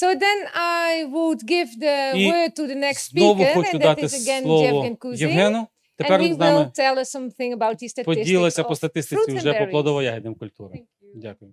So then I would give the І word to the next Знову speaker, хочу and that дати is again слово Jevgen Kuzin. Євгену. And Тепер він з will нами tell us something about the statistics поділиться по of статистиці and вже по berries. плодово-ягідним культурам. Дякую.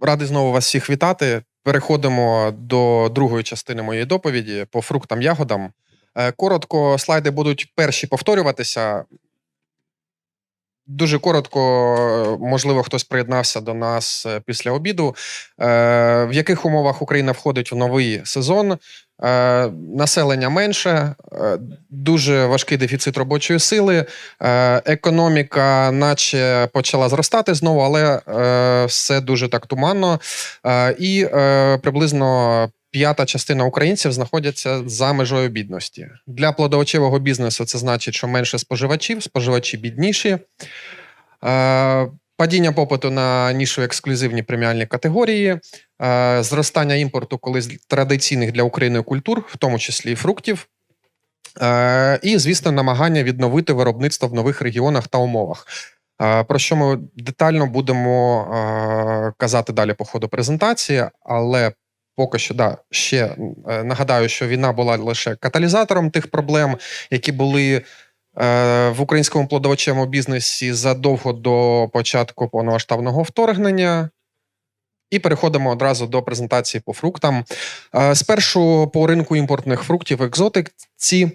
Радий знову вас всіх вітати. Переходимо до другої частини моєї доповіді по фруктам ягодам. Е, Коротко, слайди будуть перші повторюватися. Дуже коротко, е, можливо, хтось приєднався до нас е, після обіду. Е, В яких умовах Україна входить в новий сезон? Населення менше, дуже важкий дефіцит робочої сили. Економіка, наче почала зростати знову, але все дуже так туманно. І приблизно п'ята частина українців знаходяться за межою бідності. Для плодовочевого бізнесу це значить, що менше споживачів, споживачі бідніші. Е, Падіння попиту на нішові ексклюзивні преміальні категорії, е, зростання імпорту колись традиційних для України культур, в тому числі і фруктів. Е, І, звісно, намагання відновити виробництво в нових регіонах та умовах. Про що ми детально будемо казати далі по ходу презентації, але поки що да, ще е, нагадаю, що війна була лише каталізатором тих проблем, які були е, в українському плодовочевому бізнесі задовго до початку повномасштабного вторгнення. І переходимо одразу до презентації по фруктам. Е, Спершу по ринку імпортних фруктів екзотиці.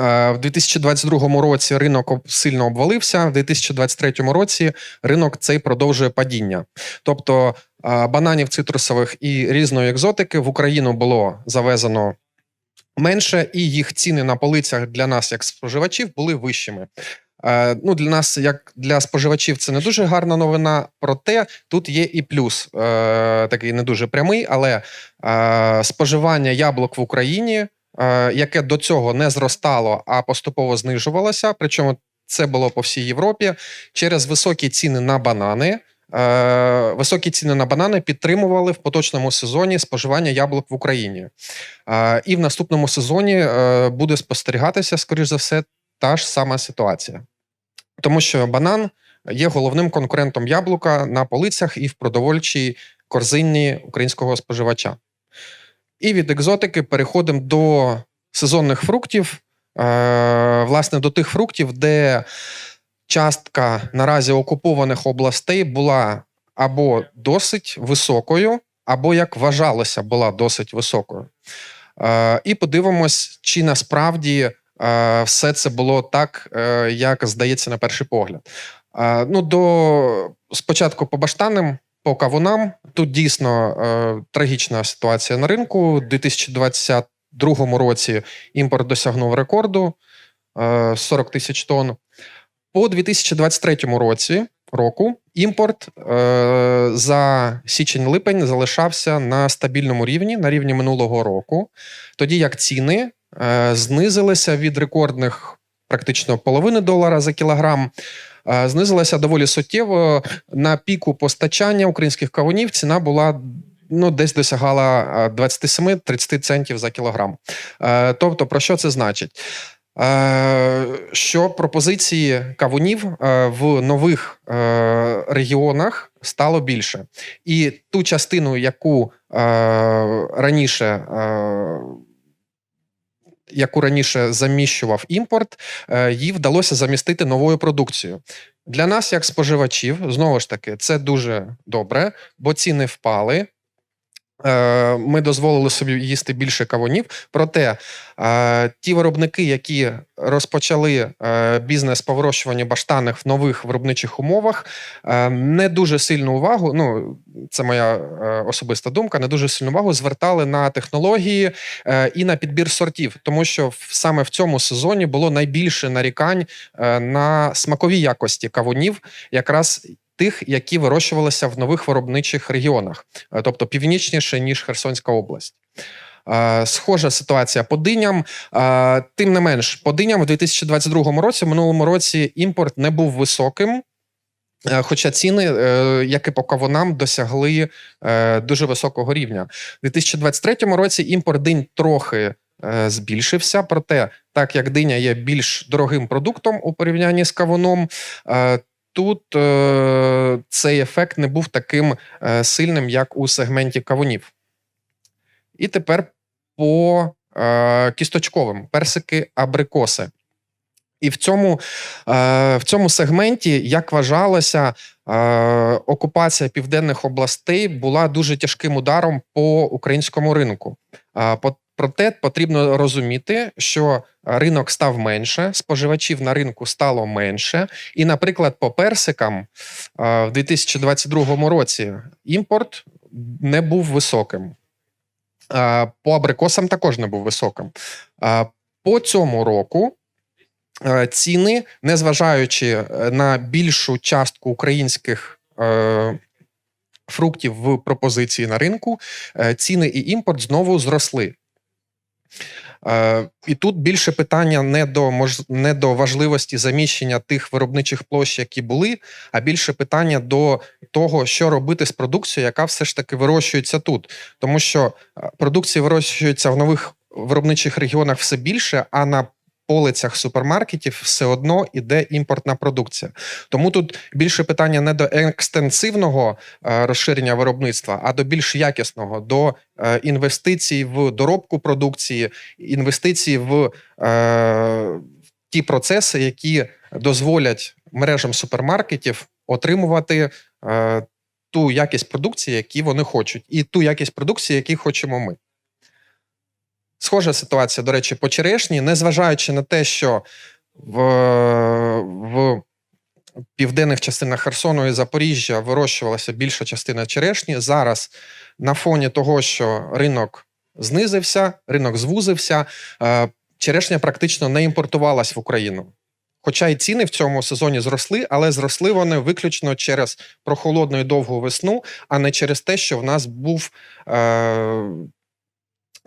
Е, В 2022 році ринок сильно обвалився. В 2023 році ринок цей продовжує падіння. Тобто бананів цитрусових і різної екзотики в Україну було завезено менше, і їх ціни на полицях для нас, як споживачів, були вищими. Ну, для нас, як для споживачів, це не дуже гарна новина. Проте тут є і плюс, е, такий не дуже прямий, але е, споживання яблук в Україні, е, яке до цього не зростало, а поступово знижувалося. Причому це було по всій Європі через високі ціни на банани. Е, Високі ціни на банани підтримували в поточному сезоні споживання яблук в Україні. Е, І в наступному сезоні е, буде спостерігатися, скоріш за все, та ж сама ситуація. Тому що банан є головним конкурентом яблука на полицях і в продовольчій корзині українського споживача. І від екзотики переходимо до сезонних фруктів, власне, до тих фруктів, де частка наразі окупованих областей була або досить високою, або, як вважалося, була досить високою. Е, І подивимось, чи насправді е, все це було так, е, як здається на перший погляд. Ну, до спочатку по баштанам, по кавунам. Тут дійсно трагічна ситуація на ринку. У 2022 році імпорт досягнув рекорду е, 40 тисяч тонн. По 2023 році року імпорт е, за січень-липень залишався на стабільному рівні, на рівні минулого року, тоді як ціни е, знизилися від рекордних практично половини долара за кілограм. е, Знизилася доволі суттєво. На піку постачання українських кавунів ціна була ну, десь досягала е, 27-30 центів за кілограм. Е, Тобто, про що це значить? Е, Що пропозиції кавунів е, в нових е, регіонах стало більше. І ту частину, яку раніше. Яку раніше заміщував імпорт, їй вдалося замістити новою продукцією. Для нас, як споживачів, знову ж таки, це дуже добре, бо ціни впали. Е, Ми дозволили собі їсти більше кавунів. Проте е, ті виробники, які розпочали е, бізнес по вирощуванню баштаних в нових виробничих умовах, не дуже сильну увагу. Ну, це моя особиста думка. Не дуже сильну увагу звертали на технології і на підбір сортів, тому що саме в цьому сезоні було найбільше нарікань на смакові якості кавунів, якраз тих, які вирощувалися в нових виробничих регіонах, е, тобто північніше ніж Херсонська область. Е, Схожа ситуація по диням. Е, Тим не менш, по диням в 2022 році, в минулому році, імпорт не був високим. Хоча ціни, як і по кавунам, досягли дуже високого рівня. У 2023 році імпорт динь трохи збільшився. Проте, так як диня є більш дорогим продуктом у порівнянні з кавуном, тут е, цей ефект не був таким е, сильним, як у сегменті кавунів. І тепер по е, кісточковим персики, абрикоси. І в цьому, в цьому сегменті, як вважалося, окупація південних областей була дуже тяжким ударом по українському ринку. По- проте потрібно розуміти, що ринок став менше, споживачів на ринку стало менше. І, наприклад, по персикам е, в 2022 році імпорт не був високим. Е, По абрикосам також не був високим. Е, По цьому року е, ціни, незважаючи е, на більшу частку українських е, фруктів в пропозиції на ринку, е, ціни і імпорт знову зросли. Е, І тут більше питання не до мож... не до важливості заміщення тих виробничих площ, які були, а більше питання до того, що робити з продукцією, яка все ж таки вирощується тут. Тому що е, продукція вирощується в нових виробничих регіонах все більше, а на полицях супермаркетів все одно іде імпортна продукція. Тому тут більше питання не до екстенсивного е, розширення виробництва, а до більш якісного, до е, інвестицій в доробку продукції, інвестицій в е, ті процеси, які дозволять мережам супермаркетів отримувати ту якість продукції, які вони хочуть, і ту якість продукції, які хочемо ми. Схожа ситуація, до речі, по черешні, незважаючи на те, що в, в південних частинах Херсону і Запоріжжя вирощувалася більша частина черешні. Зараз на фоні того, що ринок знизився, ринок звузився, е, черешня практично не імпортувалась в Україну. Хоча й ціни в цьому сезоні зросли, але зросли вони виключно через прохолодну і довгу весну, а не через те, що в нас був, е,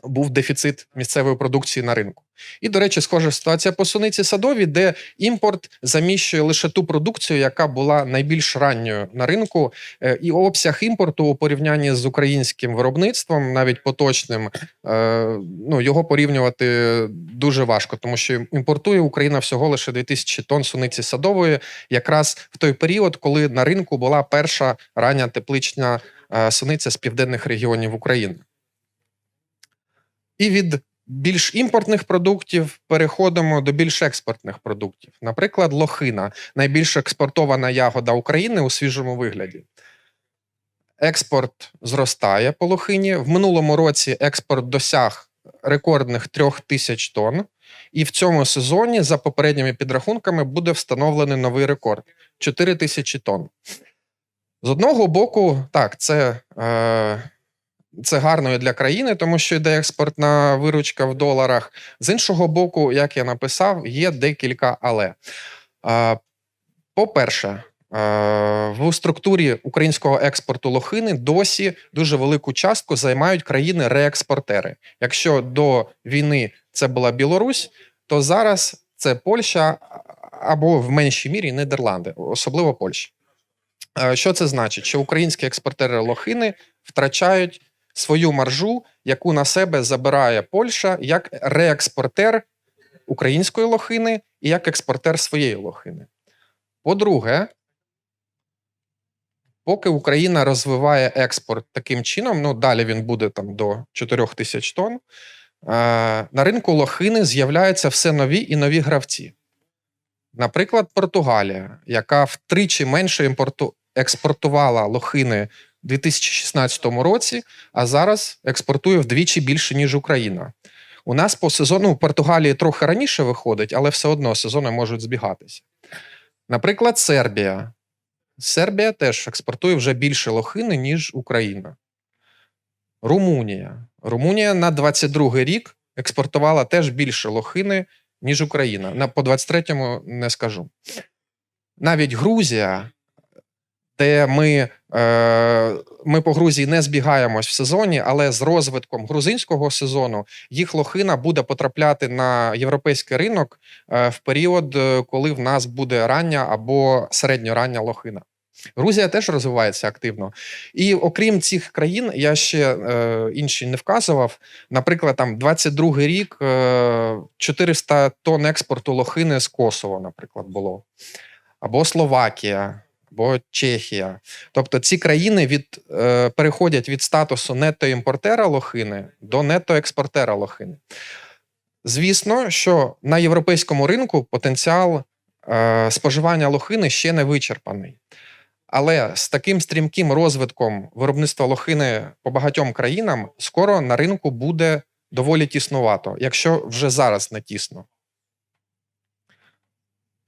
був дефіцит місцевої продукції на ринку. І, до речі, схожа ситуація по суниці садовій, де імпорт заміщує лише ту продукцію, яка була найбільш ранньою на ринку. Е, І обсяг імпорту у порівнянні з українським виробництвом, навіть поточним, е, ну його порівнювати дуже важко, тому що імпортує Україна всього лише 2000 тонн суниці садової, якраз в той період, коли на ринку була перша рання теплична е, суниця з південних регіонів України. І від більш імпортних продуктів переходимо до більш експортних продуктів. Наприклад, лохина найбільш експортована ягода України у свіжому вигляді. Експорт зростає по лохині. В минулому році експорт досяг рекордних трьох тисяч тонн. І в цьому сезоні, за попередніми підрахунками, буде встановлений новий рекорд 4 тисячі тонн. З одного боку, так, це, е, це гарно для країни, тому що йде експортна виручка в доларах. З іншого боку, як я написав, є декілька але. По-перше, в структурі українського експорту лохини досі дуже велику частку займають країни-реекспортери. Якщо до війни це була Білорусь, то зараз це Польща або в меншій мірі Нідерланди, особливо Польща. Що це значить? Що українські експортери лохини втрачають свою маржу, яку на себе забирає Польща як реекспортер української лохини і як експортер своєї лохини. По-друге, поки Україна розвиває експорт таким чином, ну далі він буде там до 4 тисяч тонн, е, на ринку лохини з'являються все нові і нові гравці. Наприклад, Португалія, яка втричі менше експортувала лохини 2016 році, а зараз експортує вдвічі більше, ніж Україна. У нас по сезону в Португалії трохи раніше виходить, але все одно сезони можуть збігатися. Наприклад, Сербія. Сербія теж експортує вже більше лохини, ніж Україна. Румунія. Румунія на 22 рік експортувала теж більше лохини, ніж Україна. На, по 23-му не скажу. Навіть Грузія, де ми, е, ми по Грузії не збігаємось в сезоні, але з розвитком грузинського сезону їх лохина буде потрапляти на європейський ринок е, в період, е, коли в нас буде рання або середньорання лохина. Грузія теж розвивається активно. І окрім цих країн, я ще е, інші не вказував. Наприклад, там 22 рік е, 400 тонн експорту лохини з Косово, наприклад, було. Або Словакія. Або Чехія. Тобто ці країни від, е, переходять від статусу нетто-імпортера лохини до нетто-експортера лохини. Звісно, що на європейському ринку потенціал е, споживання лохини ще не вичерпаний. Але з таким стрімким розвитком виробництва лохини по багатьом країнам скоро на ринку буде доволі тіснувато, якщо вже зараз не тісно.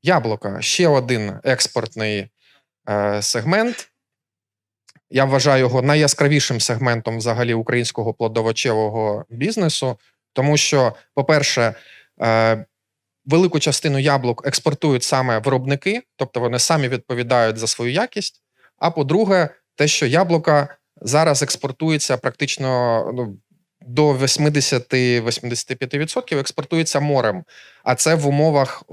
Яблука ще один експортний е, сегмент. Я вважаю його найяскравішим сегментом взагалі українського плодовочевого бізнесу, тому що, по-перше, е, велику частину яблук експортують саме виробники, тобто вони самі відповідають за свою якість. А по-друге, те, що яблука зараз експортується практично ну, до 80-85% експортується морем. А це в умовах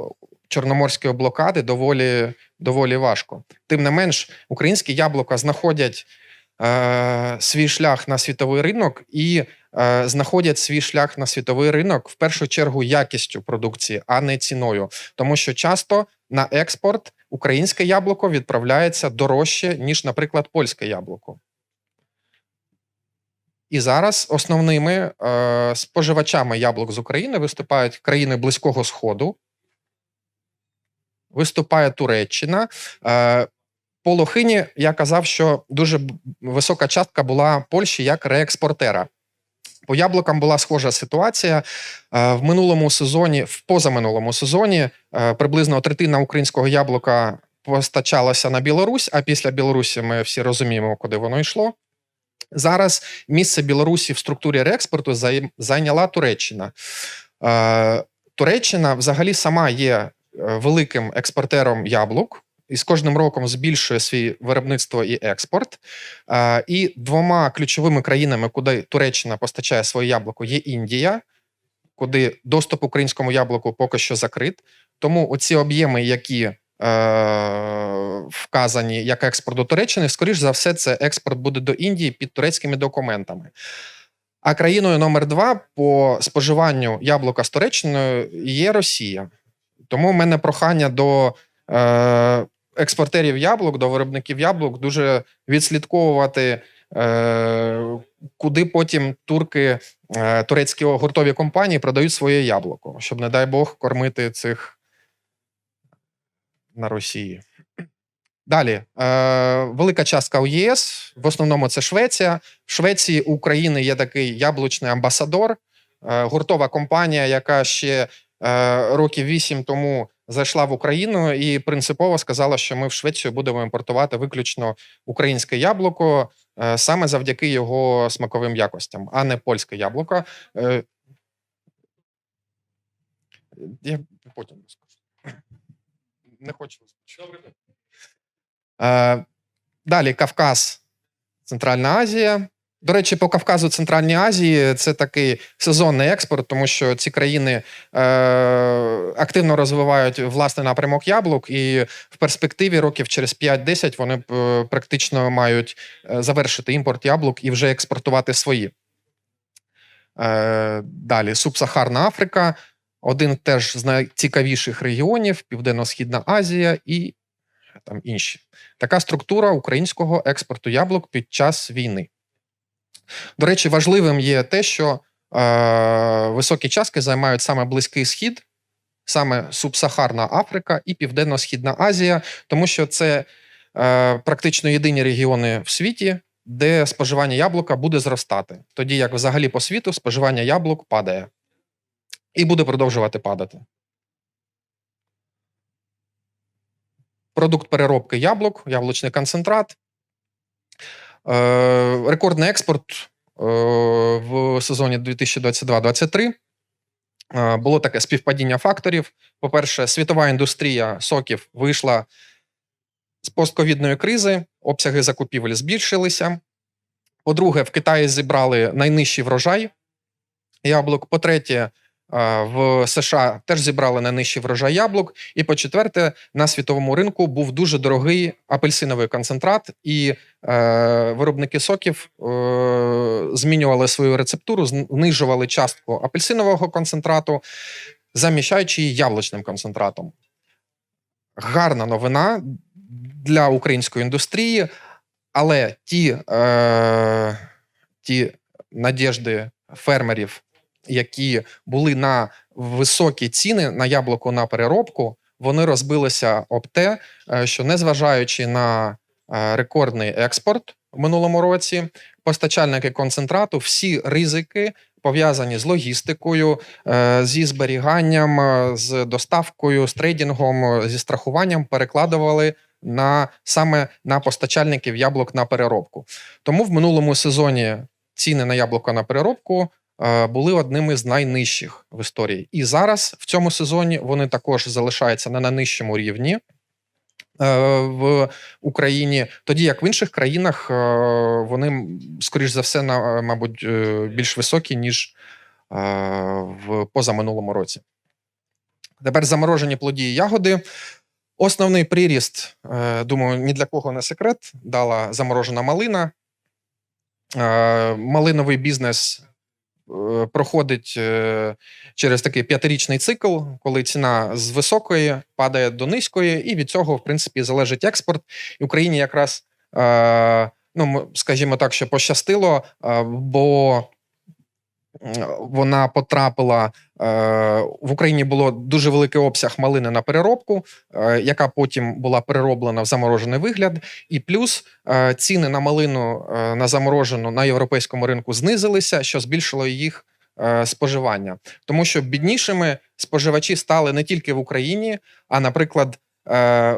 чорноморської блокади доволі, доволі важко. Тим не менш, українські яблука знаходять е, свій шлях на світовий ринок і е, знаходять свій шлях на світовий ринок в першу чергу якістю продукції, а не ціною. Тому що часто на експорт українське яблуко відправляється дорожче, ніж, наприклад, польське яблуко. І зараз основними е, споживачами яблук з України виступають країни Близького Сходу, виступає Туреччина. Е, по Лохині я казав, що дуже висока частка була Польщі як реекспортера. По яблукам була схожа ситуація. Е, В минулому сезоні, в позаминулому сезоні, е, приблизно третина українського яблука постачалася на Білорусь, а після Білорусі ми всі розуміємо, куди воно йшло. Зараз місце Білорусі в структурі реекспорту зайняла Туреччина. Туреччина взагалі сама є великим експортером яблук. І з кожним роком збільшує свій виробництво і експорт. Е, І двома ключовими країнами, куди Туреччина постачає своє яблуко, є Індія, куди доступ українському яблуку поки що закрит. Тому оці об'єми, які е, вказані як експорт до Туреччини, скоріш за все, це експорт буде до Індії під турецькими документами. А країною номер два по споживанню яблука з Туреччиною є Росія. Тому в мене прохання до е, експортерів яблук, до виробників яблук дуже відслідковувати, е, куди потім турки, е, турецькі гуртові компанії продають своє яблуко, щоб, не дай Бог, кормити цих на Росії. Далі, е, велика частка у ЄС, в основному це Швеція. В Швеції України є такий яблучний амбасадор, е, гуртова компанія, яка ще років вісім тому зайшла в Україну і принципово сказала, що ми в Швецію будемо імпортувати виключно українське яблуко е, саме завдяки його смаковим якостям, а не польське яблуко. Е, Я потім скажу. Не хочу. Е, Далі Кавказ, Центральна Азія. До речі, по Кавказу Центральній Азії це такий сезонний експорт, тому що ці країни е, активно розвивають власний напрямок яблук, і в перспективі років через 5-10 вони е, практично мають е, завершити імпорт яблук і вже експортувати свої. Е, далі Субсахарна Африка, один теж з найцікавіших регіонів, Південно-Східна Азія і там інші. Така структура українського експорту яблук під час війни. До речі, важливим є те, що е, високі частки займають саме Близький Схід, саме Субсахарна Африка і Південно-Східна Азія, тому що це е, практично єдині регіони в світі, де споживання яблука буде зростати, тоді як взагалі по світу споживання яблук падає і буде продовжувати падати. Продукт переробки яблук, яблучний концентрат. Е, рекордний експорт е, в сезоні 2022-2023. Е, було таке співпадіння факторів. По-перше, світова індустрія соків вийшла з постковідної кризи, обсяги закупівель збільшилися. По-друге, в Китаї зібрали найнижчий врожай яблук. По-третє, в США теж зібрали найнижчий врожай яблук. І по-четверте, на світовому ринку був дуже дорогий апельсиновий концентрат, і е, виробники соків е, змінювали свою рецептуру, знижували частку апельсинового концентрату, заміщаючи її яблучним концентратом. Гарна новина. для української індустрії, але ті, е, ті надіжди фермерів, які були на високі ціни на яблуко на переробку, вони розбилися об те, е, що незважаючи на е, рекордний експорт в минулому році, постачальники концентрату, всі ризики пов'язані з логістикою, е, зі зберіганням, з доставкою, з трейдингом, зі страхуванням перекладували на саме на постачальників яблук на переробку. Тому в минулому сезоні ціни на яблука на переробку були одними з найнижчих в історії. І зараз в цьому сезоні вони також залишаються на найнижчому рівні. е, В Україні, тоді як в інших країнах, е, вони, скоріш за все, на, е, мабуть, е, більш високі, ніж е, в позаминулому році. Тепер заморожені плоді і ягоди. Основний приріст, е, думаю, ні для кого не секрет, дала заморожена малина. Е, Малиновий бізнес е, проходить е, через такий п'ятирічний цикл, коли ціна з високої падає до низької, і від цього, в принципі, залежить експорт. І Україні якраз, е, ну, скажімо так, що пощастило, е, бо вона потрапила е, в Україні було дуже великий обсяг малини на переробку, е, яка потім була перероблена в заморожений вигляд. І плюс е, ціни на малину на заморожену на європейському ринку знизилися, що збільшило їх споживання. Тому що біднішими споживачі стали не тільки в Україні, а, наприклад,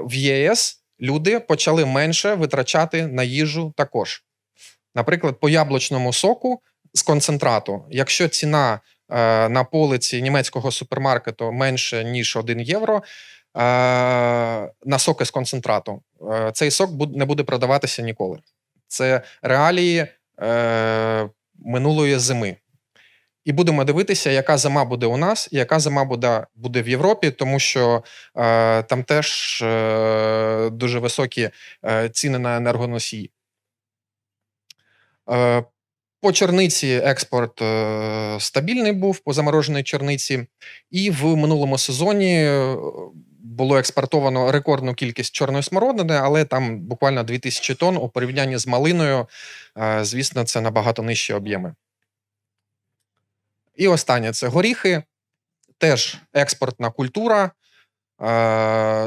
в ЄС люди почали менше витрачати на їжу також. Наприклад, по яблучному соку з концентрату, якщо ціна е, на полиці німецького супермаркету менше ніж 1 євро. е, На соки з концентрату е, цей сок не буде продаватися ніколи. Це реалії минулої зими. І будемо дивитися, яка зима буде у нас, і яка зима буде, буде в Європі, тому що там теж дуже високі ціни на енергоносії. По чорниці експорт е, стабільний був по замороженій чорниці, і в минулому сезоні е, було експортовано рекордну кількість чорної смородини, але там буквально 2000 тонн у порівнянні з малиною. е, Звісно, це набагато нижчі об'єми. І останнє це горіхи, теж експортна культура.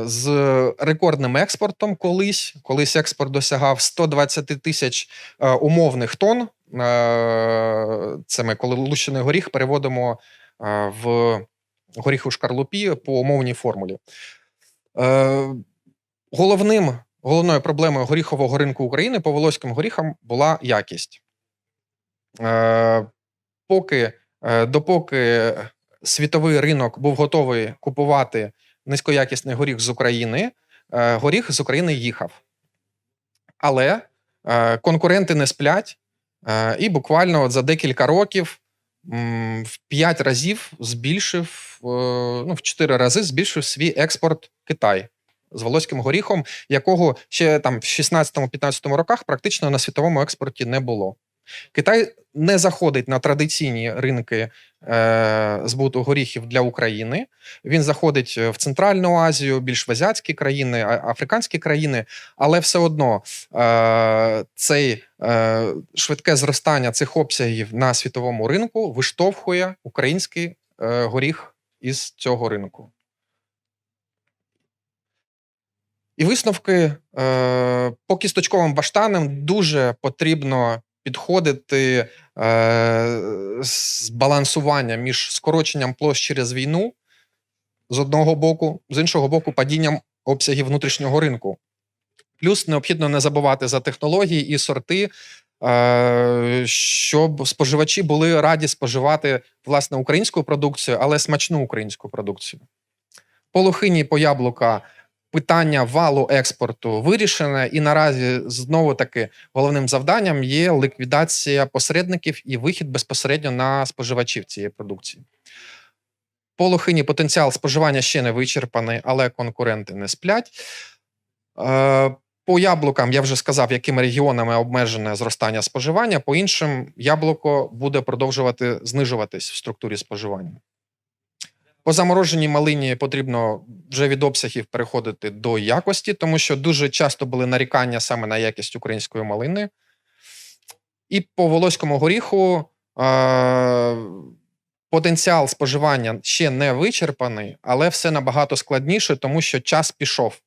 З рекордним експортом колись, колись експорт досягав 120 тисяч умовних тонн. Е, Це ми, коли лущений горіх переводимо е, в горіх у шкарлупі по умовній формулі. Е, Головним, головною проблемою горіхового ринку України по волоським горіхам була якість. Поки, допоки світовий ринок був готовий купувати низькоякісний горіх з України, горіх з України їхав. Але конкуренти не сплять, і буквально от за декілька років в 5 разів збільшив, е, ну, в 4 рази збільшив свій експорт Китай з волоським горіхом, якого ще там в 16-15 роках практично на світовому експорті не було. Китай не заходить на традиційні ринки е, збуту горіхів для України. Він заходить в Центральну Азію, більш в азіатські країни, африканські країни, але все одно е, цей е, швидке зростання цих обсягів на світовому ринку виштовхує український е, горіх із цього ринку. І висновки е, по кісточковим баштанам дуже потрібно підходити е, з балансуванням між скороченням площ через війну з одного боку, з іншого боку, падінням обсягів внутрішнього ринку. Плюс необхідно не забувати за технології і сорти, е, щоб споживачі були раді споживати власне українську продукцію, але смачну українську продукцію. По лохині, по яблука питання валу експорту вирішене, і наразі знову таки головним завданням є ліквідація посередників і вихід безпосередньо на споживачів цієї продукції. По лохині потенціал споживання ще не вичерпаний, але конкуренти не сплять. Е, По яблукам я вже сказав, якими регіонами обмежене зростання споживання. По іншим яблуко буде продовжувати знижуватись в структурі споживання. По замороженій малині потрібно вже від обсягів переходити до якості, тому що дуже часто були нарікання саме на якість української малини. І по волоському горіху е- потенціал споживання ще не вичерпаний, але все набагато складніше, тому що час пішов.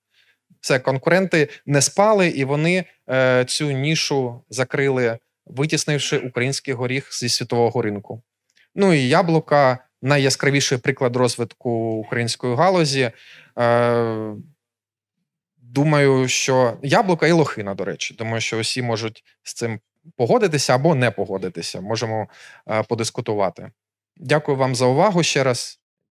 Все, конкуренти не спали, і вони е, цю нішу закрили, витіснивши український горіх зі світового ринку. Ну і яблука найяскравіший приклад розвитку української галузі. Е, думаю, що яблука і лохина, до речі. Думаю, що усі можуть з цим погодитися або не погодитися. Можемо е, подискутувати. Дякую вам за увагу ще раз.